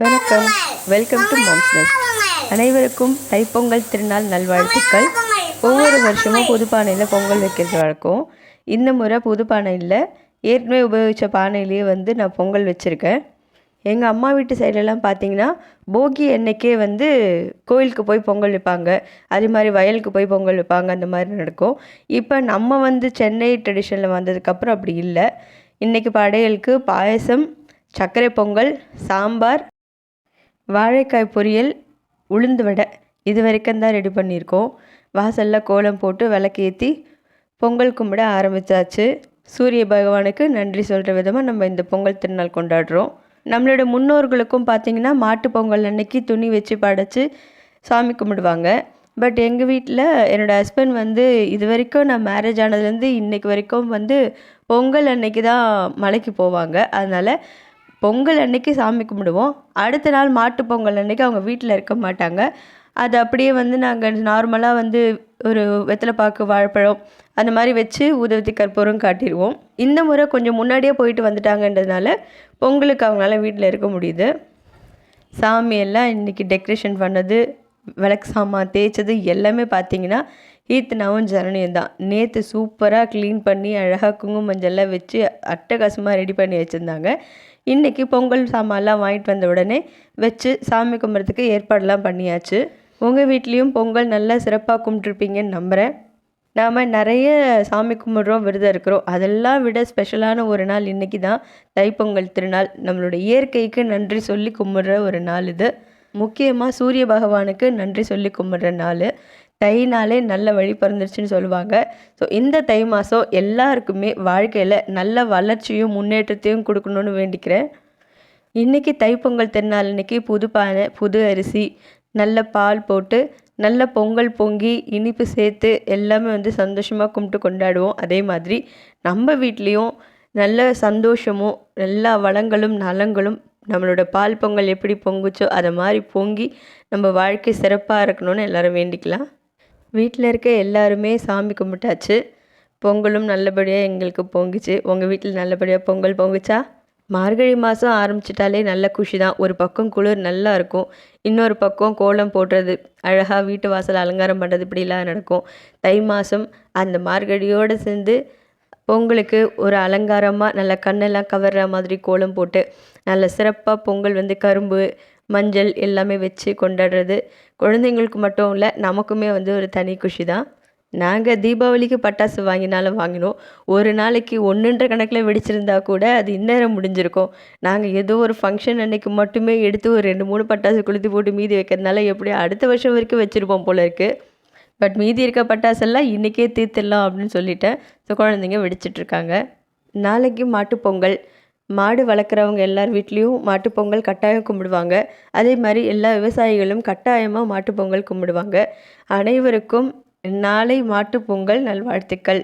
வணக்கம். Welcome to மாம்ஸ்னஸ் அனைவருக்கும் தைப்பொங்கல் திருநாள் நல்வாழ்த்துக்கள். ஒவ்வொரு வருஷமும் புது பானையில் பொங்கல் வைக்கிறது வழக்கம். இந்த முறை புது பானை இல்லை ஏற்கனவே உபயோகித்த பானையிலேயே வந்து நான் பொங்கல் வச்சுருக்கேன். எங்கள் அம்மா வீட்டு சைடுலலாம் பார்த்தீங்கன்னா போகி அன்னைக்கே வந்து கோயிலுக்கு போய் பொங்கல் வைப்பாங்க. அதே மாதிரி வயலுக்கு போய் பொங்கல் வைப்பாங்க. அந்த மாதிரி நடக்கும். இப்போ நம்ம வந்து சென்னை ட்ரெடிஷனில் வந்ததுக்கப்புறம் அப்படி இல்லை. இன்றைக்கி படையலுக்கு பாயசம் சர்க்கரை பொங்கல் சாம்பார் வாழைக்காய் பொரியல் உளுந்து வடை இது வரைக்கும் தான் ரெடி பண்ணியிருக்கோம். வாசலில் கோலம் போட்டு விளக்கேற்றி பொங்கல் கும்பிட ஆரம்பித்தாச்சு சூரிய பகவானுக்கு நன்றி சொல்கிற விதமாக நம்ம இந்த பொங்கல் திருநாள் கொண்டாடுறோம். நம்மளோட முன்னோர்களுக்கும் பார்த்திங்கன்னா மாட்டு பொங்கல் அன்னைக்கு துணி வச்சு படைச்சி சாமி கும்பிடுவாங்க. பட் எங்கள் வீட்டில் என்னோடய ஹஸ்பண்ட் வந்து இது வரைக்கும் நான் மேரேஜ் ஆனதுலேருந்து இன்றைக்கு வரைக்கும் வந்து பொங்கல் அன்னைக்கு தான் மலைக்கு போவாங்க. அதனால் பொங்கல் அன்னைக்கு சாமி கும்பிடுவோம். அடுத்த நாள் மாட்டு பொங்கல் அன்னைக்கு அவங்க வீட்டில் இருக்க மாட்டாங்க. அது அப்படியே வந்து நாங்கள் நார்மலாக வந்து ஒரு வெத்தலைப்பாக்கு வாழைப்பழம் அந்த மாதிரி வச்சு ஊதுவத்தி கற்பூரம் காட்டிடுவோம். இந்த முறை கொஞ்சம் முன்னாடியே போயிட்டு வந்துட்டாங்கன்றதுனால பொங்கலுக்கு அவங்களால வீட்டில் இருக்க முடியுது. சாமியெல்லாம் இன்றைக்கி டெக்கரேஷன் பண்ணது விளக்கு சாமான் தேய்ச்சது எல்லாமே பார்த்தீங்கன்னா ஈத்னாவும் ஜனனியும் தான். நேற்று சூப்பராக க்ளீன் பண்ணி அழகாக குங்குமம் மஞ்சள்லாம் வச்சு அட்டகாசமாக ரெடி பண்ணி வச்சுருந்தாங்க. இன்றைக்கி பொங்கல் சாமான்லாம் வாங்கிட்டு வந்த உடனே வச்சு சாமி கும்பிட்றதுக்கு ஏற்பாடெல்லாம் பண்ணியாச்சு. உங்கள் வீட்லேயும் பொங்கல் நல்லா சிறப்பாக கும்பிட்ருப்பீங்கன்னு நம்புகிறேன் நாம் நிறைய சாமி கும்பிட்றோம் விரதம் இருக்கிறோம். அதெல்லாம் விட ஸ்பெஷலான ஒரு நாள் இன்றைக்கி தான் தைப்பொங்கல் திருநாள். நம்மளோட இயற்கைக்கு நன்றி சொல்லி கும்பிட்ற ஒரு நாள் இது. முக்கியமாக சூரிய பகவானுக்கு நன்றி சொல்லி கும்பிட்ற நாள். தைனாலே நல்ல வழி பிறந்துருச்சுன்னு சொல்லுவாங்க. ஸோ இந்த தை மாதம் எல்லாருக்குமே வாழ்க்கையில் நல்ல வளர்ச்சியும் முன்னேற்றத்தையும் கொடுக்கணுன்னு வேண்டிக்கிறேன். இன்றைக்கி தைப்பொங்கல் திருநாள் அன்னைக்கு புது பானை புது அரிசி நல்ல பால் போட்டு நல்ல பொங்கல் பொங்கி இனிப்பு சேர்த்து எல்லாமே வந்து சந்தோஷமாக கும்பிட்டு கொண்டாடுவோம். அதே மாதிரி நம்ம வீட்லேயும் நல்ல சந்தோஷமும் எல்லா வளங்களும் நலங்களும் நம்மளோட பால் பொங்கல் எப்படி பொங்குச்சோ அதை மாதிரி பொங்கி நம்ம வாழ்க்கை சிறப்பாக இருக்கணும்னு எல்லோரும் வேண்டிக்கலாம். வீட்டில் இருக்க எல்லாருமே சாமி கும்பிட்டாச்சு. பொங்கலும் நல்லபடியாக எங்களுக்கு பொங்குச்சு. உங்கள் வீட்டில் நல்லபடியாக பொங்கல் பொங்குச்சா? மார்கழி மாதம் ஆரம்பிச்சிட்டாலே நல்ல குஷி தான் ஒரு பக்கம் குளிர் நல்லா இருக்கும். இன்னொரு பக்கம் கோலம் போடுறது அழகாக வீட்டு வாசல் அலங்காரம் பண்ணுறது இப்படிலாம் நடக்கும். தை மாதம் அந்த மார்கழியோடு சேர்ந்து பொங்கலுக்கு ஒரு அலங்காரமாக நல்ல கண்ணெல்லாம் கவர்ற மாதிரி கோலம் போட்டு நல்ல சிறப்பாக பொங்கல் வந்து கரும்பு மஞ்சள் எல்லாமே வச்சு கொண்டாடுறது. குழந்தைங்களுக்கு மட்டும் இல்லை நமக்குமே வந்து ஒரு தனி குஷி தான் நாங்கள் தீபாவளிக்கு பட்டாசு வாங்கினாலும் வாங்கினோம். ஒரு நாளைக்கு ஒன்றுன்ற கணக்கில் வெடிச்சிருந்தா கூட அது இந்நேரம் முடிஞ்சிருக்கும். நாங்கள் ஏதோ ஒரு ஃபங்க்ஷன் அன்னைக்கு மட்டுமே எடுத்து ஒரு ரெண்டு மூணு பட்டாசு கொளுத்தி போட்டு மீதி வைக்கிறதுனால எப்படியும் அடுத்த வருஷம் வரைக்கும் வச்சுருப்போம் போல இருக்குது பட் மீதி இருக்க பட்டாசெல்லாம் இன்றைக்கே தீர்த்திடலாம் அப்படின்னு சொல்லிட்டேன். ஸோ குழந்தைங்க வெடிச்சிட்ருக்காங்க நாளைக்கு மாட்டுப்பொங்கல் மாடு வளர்க்குறவங்க எல்லார் வீட்லேயும் மாட்டுப்பொங்கல் கட்டாயம் கும்பிடுவாங்க. அதே மாதிரி எல்லா விவசாயிகளும் கட்டாயமாக மாட்டுப்பொங்கல் கும்பிடுவாங்க. அனைவருக்கும் நாளை மாட்டுப்பொங்கல் நல்வாழ்த்துக்கள்.